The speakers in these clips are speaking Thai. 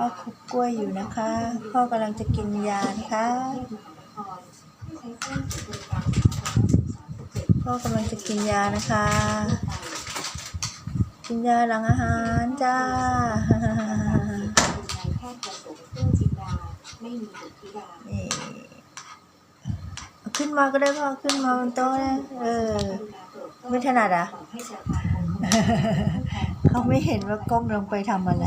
พ่อคุกกล้วยอยู่นะคะ พ่อกำลังจะกินยานะคะพ่อกำลังจะกินยานะคะ กินยาหลังอาหารจ้านี่ขึ้นมาก็ได้พ่อขึ้นมาบนโต๊ะนะเออ ไม่ถนัดอะเขาไม่เห็นว่าก้มลงไปทำอะไร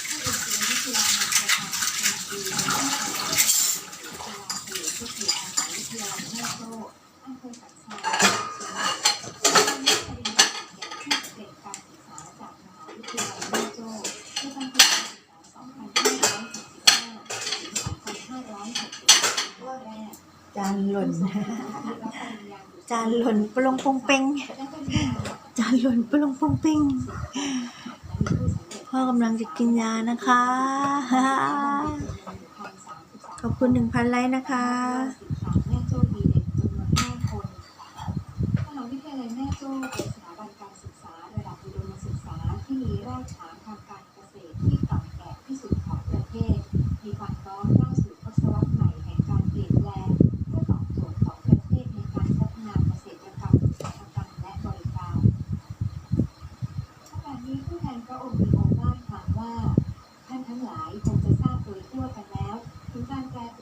จานหล่น จานหล่นปลงปงเปงจานหล่นปลงปงเปงพ่อกำลังจะกินยานะคะ ขอบคุณหนึ่งพันไลค์นะคะ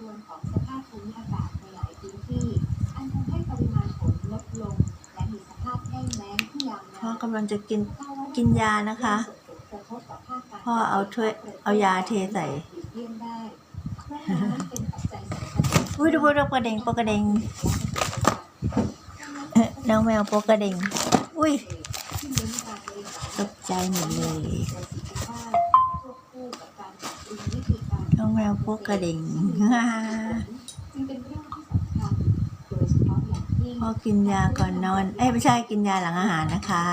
วนของสภาพภูมิอากาศในหลายพื้นที่ อันทำให้ปริมาณฝนลดลง และมีสภาพแห้งแล้งที่ยาวนานพ่อกำลังจะกินกินยานะคะ พ่อเอาถ้วยเอายาเทใส่เลี่ยงได้เพราะน้ำเป็นปัจจัยสำคัญอุ้ยดูดูดูกระเด็งปกกระเด็งเอ๊ะน้องแมวปกกระเด็งอุ้ยที่เน้นการบริหารตกใจหมดเลย น้องแมวปกกระเด็งจึงเป็นเรื่องที่สำคัญโดยเฉพาะอย่างยิ่งพ่อกินยาก่อนนอน เอ้ยไม่ใช่กินยาหลังอาหารนะคะ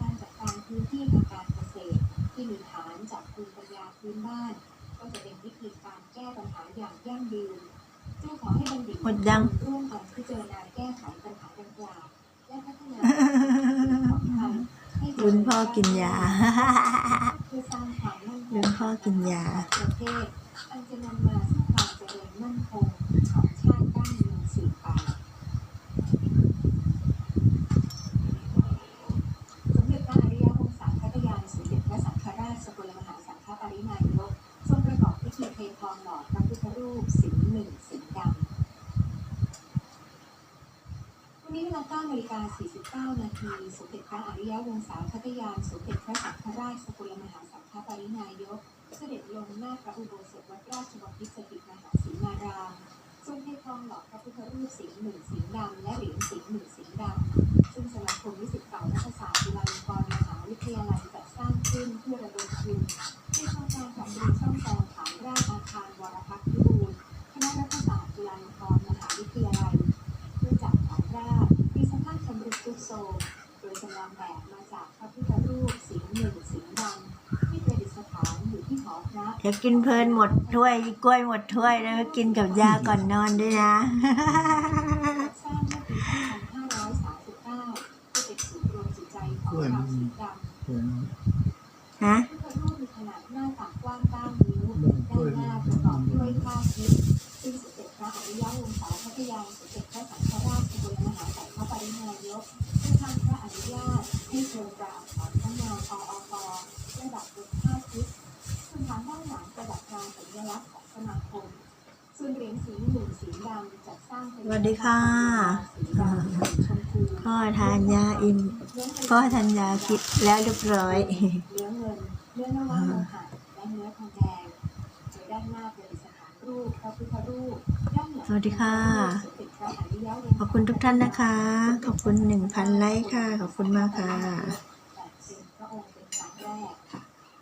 การจัดการพื้นที่ทางการเกษตรที่มีฐานจากภูมิปัญญาพื้นบ้านก็จะเป็นวิธีการแก้ปัญหาอย่างยั่งยืนจึงขอให้บัณฑิตหมดยังร่วมกันพิจารณาแก้ไขปัญหาดังกล่าวและพัฒนาของไทยให้เจริญลุ้นพ่อกินยาเพื่อสร้างความ มั่นคลุ้งพ่อกินยา ประเทศอันจะนำมาซึ่งความเจริญมั่นคงของชาติบ้านเมืองสืบไปสมเด็จพระอริยวงศาคตยานสมเด็จพระสังฆราชสกลมหาสังฆปรินายกทรงประกอบพิธีเททองหล่อพระพุทธรูปสิงห์หนึ่งสิงห์ดำวันนี้เวลา9นาฬิกา49 นาที สมเด็จพระอริยวงศาคตยานสมเด็จพระสังฆราชสกลมหา สังฆปรินายก เสด็จลงหน้าพระอุโบสถวัดราชบพิตรสถิตมหาศรีมารามทรงเททองหล่อพระพุทธรูปสิงห์หนึ่งสิงห์ดำและเหรียญสิงห์หนึ่งสิงห์ดำซึ่งสมาคมนิสิตเก่ารัฐศาสตร์จุฬาลงกรณ์มหาวิทยาลัยจัดสร้างขึ้นเพื่อระดมทุนในโครงการปรับปรุงซ่อมแซมฐานรากอาคารวรพักษ์พิบูลคณะรัฐศาสตร์จุฬาลงกรณ์มหาวิทยาลัยเพื่อจัดฐานรากมีสภาพชำรุดทรุดโทรมโดยจำลองแบบมาจากพระพุทธรูปสิงห์หนึ่งสิงห์ดำ เดี๋ยวกินเพลินหมดถ้วยกล้วยหมดถ้วยแล้วก็กินกับยาก่อนนอนด้วยนะสร้างเมื่อปี2539เพื่อเป็นศูนย์รวมจิตใจของชาวสีดำฮะพระพุทธรูปมีขนาดหน้าตักกว้าง9นิ้วด้านหน้าประกอบด้วยผ้าทิพย์ซึ่งสมเด็จพระอริยวงศาพัทยานสมเด็จพระสังฆราชสกลมหาสังฆปรินายกได้ทำพระอนุญาตให้เชิญกราบถอนพระนามออปและ ญลักษณ์ของสมาคมส่วนเหรียญสีหนึ่งสีดำจัดสร้างเป็นสวัสดีค่ะ สีดำสีชมพูพ่อทานยาอิ่มพ่อทานยาคิดแล้วเรียบร้อย เนื้อเงินเนื้อนวโลหะและเนื้อทองแดงโดยด้านหน้าเป็นสถานรูปพระพุทธรูปด้านหลังสวัสดีค่ะสมเด็จพระอริยวงศาขอบคุณทุกท่านนะคะ ขอบคุณหนึ่งพันไลค์ค่ะ ขอบคุณมากค่ะ